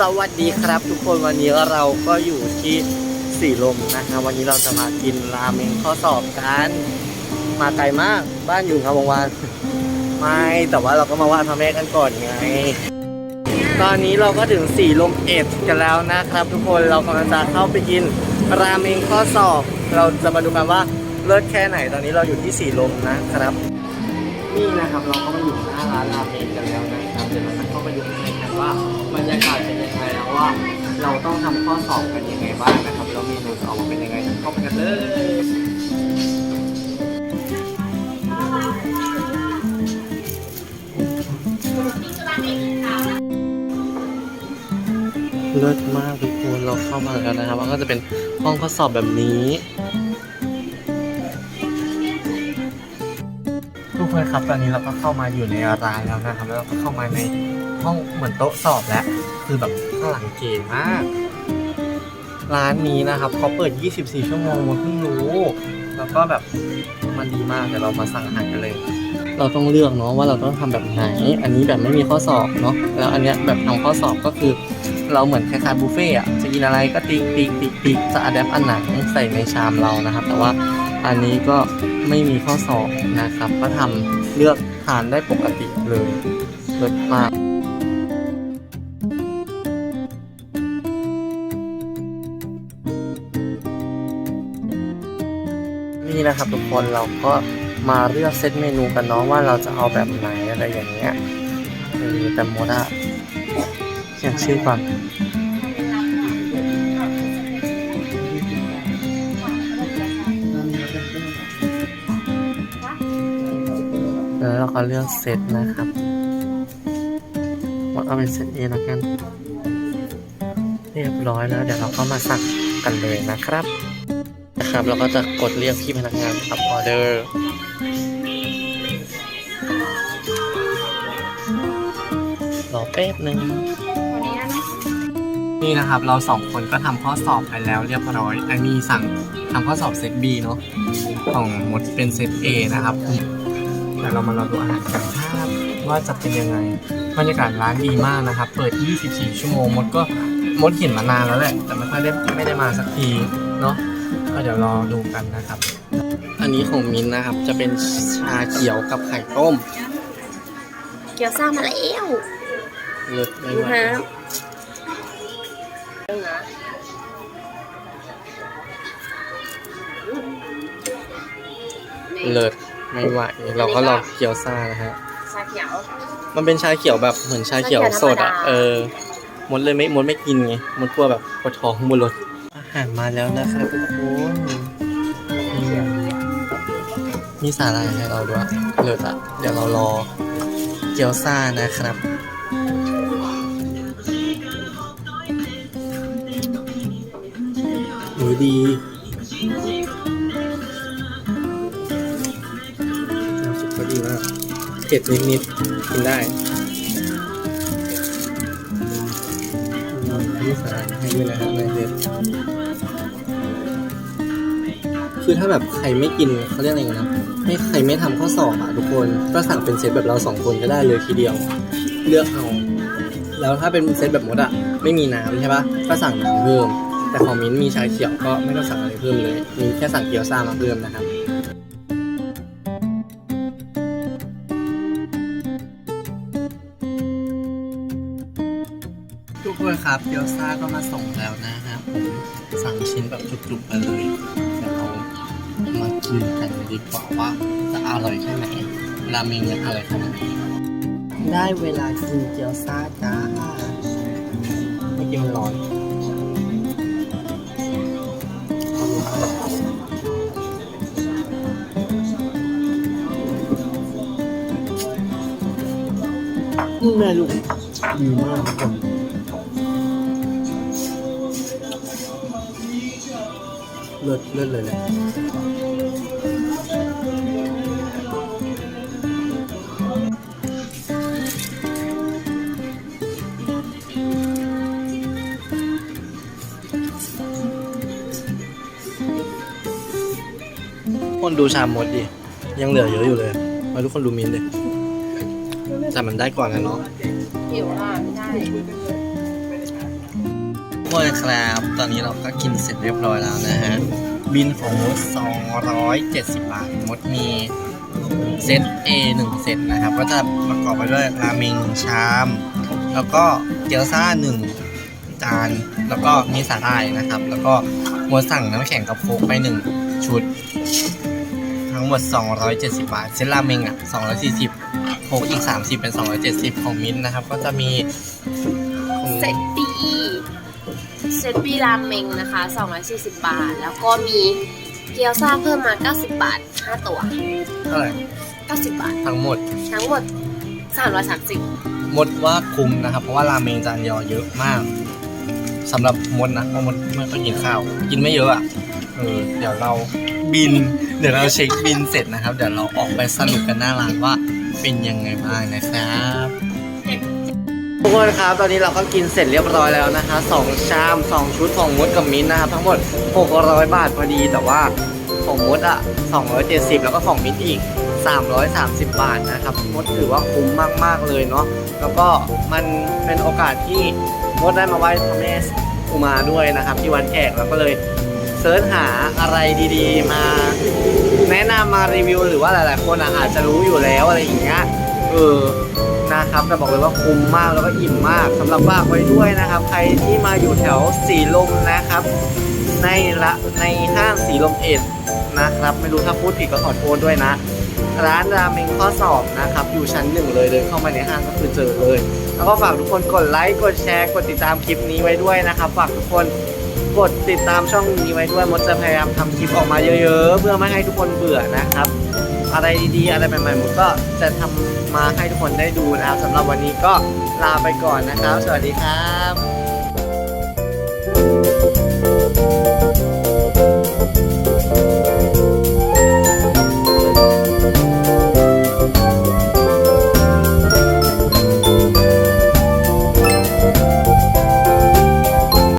สวัสดีครับทุกคนวันนี้เราก็อยู่ที่สีลมนะคะวันนี้เราจะมากินราเมงข้อสอบกันมาไกลมากบ้านอยู่งามวงวานไม่แต่ว่าเราก็มาไหว้พระแม่กันก่อนไง ตอนนี้เราก็ถึงสีลมเอ็ดกันแล้วนะครับ ทุกคนเรากำลังจะเข้าไปกินราเมงข้อสอบ เราจะมาดูกันว่าเลิศแค่ไหนตอนนี้เราอยู่ที่สีลมนะครับ นี่นะครับเราก็มาอยู่หน้าร้านราเมงกันแล้วนะครับเดี๋ยวเราจะเข้าไปดูในกันว่า บรรยากาศเป็นยังไงแล้วว่า เราต้องทำข้อสอบกันยังไงบ้างนะครับแล้วเมนูจะออกมาเป็นยังไงเข้าไปกันเลยเลิศมากทุกคนเราเข้ามาแล้วนะครับมันก็จะเป็นห้องข้อสอบแบบนี้ ทุกคนครับตอนนี้เราก็เข้ามาอยู่ในร้านแล้วนะครับ แล้วก็เข้ามาในห้องเหมือนโต๊ะสอบแล้ว คือแบบข้างหลังเก๋มาก ร้านนี้นะครับเขาเปิด 24 ชั่วโมงมาเพิ่งรู้ แล้วก็แบบมันดีมากเดี๋ยวเรามาสั่งอาหารกันเลย เราต้องเลือกเนาะว่าเราต้องทำแบบไหน อันนี้แบบไม่มีข้อสอบเนาะแล้วอันเนี้ยแบบทำข้อสอบก็คือ เราเหมือนคล้ายๆบุฟเฟ่อะจะกินอะไรก็ติ๊กติ๊กติ๊กติ๊กจะอัดแอปอันไหนใส่ในชามเรานะครับ แต่ว่า อันนี้ก็ไม่มีข้อสอบนะครับ ก็ทำเลือกทานได้ปกติเลยเลิศมากนี่นะครับทุกคนเราก็มาเลือกเซตเมนูกันเนาะว่าเราจะเอาแบบไหนอะไรอย่างเงี้ยเออแต่โมดะเขียนชื่อก่อน แล้วเราก็เลือกเซตนะครับว่าเอาเป็นเซตเอแล้วกัน เรียบร้อยแล้ว เดี๋ยวเราก็มาสั่งกันเลยนะครับ นะครับ เราก็จะกดเรียกพี่พนักงานรับออเดอร์รอแป๊บหนึ่งนี่นะครับเราสองคนก็ทำข้อสอบไปแล้วเรียบร้อยอันนี้สั่งทำข้อสอบเซต B เนาะของมดเป็นเซต A นะครับ เดี๋ยวเรามารอดูอาหารกันครับว่าจะเป็นยังไงบรรยากาศร้านดีมากนะครับ เปิด 24 ชั่วโมงมดก็มดเห็นมานานแล้วแหละ แต่ไม่ค่อยได้ไม่ได้มาสักทีเนาะก็เดี๋ยวรอดูกันนะครับ อันนี้ของมินนะครับจะเป็นชาเขียวกับไข่ต้ม เกี๊ยวซ่ามาแล้วเลิศไม่ดูไหวฮะเลิศ ไม่ไหว เราก็ลองเกี๊ยวซ่านะฮะ ชาเขียว มันเป็นชาเขียวแบบเหมือนชาเขียวชาเขียวสดอะธรรมดาเออ มดเลยไม่ มดไม่กินไง มดกลัวแบบปวดท้องบนรถอาหารมาแล้วนะครับทุกคนอืมมีสาหร่ายให้เราด้วยเลิศอะ เดี๋ยวเรารอเกี๊ยวซ่านะครับหนูดี ดีมาก เผ็ดนิดๆกินได้มนี่สาหร่ายให้ด้วยนะครับในเด็ดคือถ้าแบบใครไม่กินเขาเรียกอะไรนะไม่ใครไม่ทำข้อสอบอะทุกคนก็สั่งเป็นเซตแบบเราสองคนก็ได้เลยทีเดียว เลือกเอา แล้วถ้าเป็นเซตแบบมดอะไม่มีน้ำใช่ปะก็สั่งน้ำเพิ่ม แต่ของมิ้นมีชาเขียวก็ไม่ต้องสั่งอะไรเพิ่มเลย มีแค่สั่งเกี๊ยวซ่ามาเพิ่มนะครับ ทุกครับเกี๊ยวซ่าก็มาส่งแล้วนะครับผมสั่งชิ้นแบบจุกๆไปเลยเดี๋ยวเรามากินกันดีกว่าว่าจะอร่อยแค่ไหนราเมงเนี่ยอร่อยขนาดไหนได้เวลากินเกี๊ยวซ่าจ้าไม่กินมันร้อนแม่ลูกดีมากทุกคน เลิศเลิศเลยแหละคนดูชามมดดิ ยังเหลือเยอะอยู่เลย มาทุกคนดูมินเลยแต่มันได้ก่อนนะเนาะหิวอะไม่ได้ คนครับ ตอนนี้เราก็กินเสร็จเรียบร้อยแล้วนะฮะ บินของมด270 บาทมดมีเซต A 1เซตนะครับ ก็จะประกอบไปด้วยราเมงชาม แล้วก็เกี๊ยวซ่าหนึ่งจาน แล้วก็มีสาหร่ายนะครับ แล้วก็มดสั่งน้ำแข็งกับโค้กไปหนึ่งชุด ทั้งหมด 270 บาท เซตราเมงอะ 240โค้กอีก 30 เป็น 270 ของมิ้นนะครับ ก็จะมีเซตตี เซตปีรามเมงนะคะ 240 บาท แล้วก็มีเกี๊ยวซ่าเพิ่มมา 90 บาท 5 ตัว เท่าไหร่90 บาท ทั้งหมด ทั้งหมด 330 มดว่าคุ้มนะครับ เพราะว่าราเมงจานเดียวเยอะมากสำหรับมดนะเพราะมดไม่ค่อยกินข้าว กินไม่เยอะอะเออเดี๋ยวเราบิน เดี๋ยวเราเช็คบินเสร็จนะครับ เดี๋ยวเราออกไปสรุปกันหน้าร้านว่าเป็นยังไงบ้างนะครับ ทุกคนครับตอนนี้เราก็กินเสร็จเรียบร้อยแล้วนะคะสองชามสองชุดของมดกับมิ้นนะครับทั้งหมด 600 บาทพอดีแต่ว่าของมดอะ 270 แล้วก็ของมิ้นอีก 330 บาทนะครับมดถือว่าคุ้มมาก ๆ เลยเนาะแล้วก็มันเป็นโอกาสที่มดได้มาไหว้พระแม่อุมาด้วยนะครับที่วัดแขกแล้วก็เลยเสิร์ชหาอะไรดีๆ มา แนะนำมารีวิวหรือว่าหลาย ๆ คนอาจจะรู้อยู่แล้วอะไรอย่างเงี้ยเออ นะครับแต่บอกเลยว่าคุ้มมากแล้วก็อิ่มมากสำหรับฝากไว้ด้วยนะครับ ใครที่มาอยู่แถวสีลมนะครับ ในละในห้างสีลมเอ็ดนะครับ ไม่รู้ถ้าพูดผิดก็ขอโทษด้วยนะ ร้านราเมงข้อสอบนะครับ อยู่ชั้นหนึ่งเลยเดินเข้ามาในห้างก็คือเจอเลย แล้วก็ฝากทุกคนกดไลค์กดแชร์กดติดตามคลิปนี้ไว้ด้วยนะครับ ฝากทุกคนกดติดตามช่องนี้ไว้ด้วยมดจะพยายามทำคลิปออกมาเยอะ ๆ เพื่อไม่ให้ทุกคนเบื่อนะครับ อะไรดีๆ อะไรใหม่ๆมก็จะทำมาให้ทุกคนได้ดูนะครับสำหรับวันนี้ก็ลาไปก่อนนะครับ สวัสดีครับ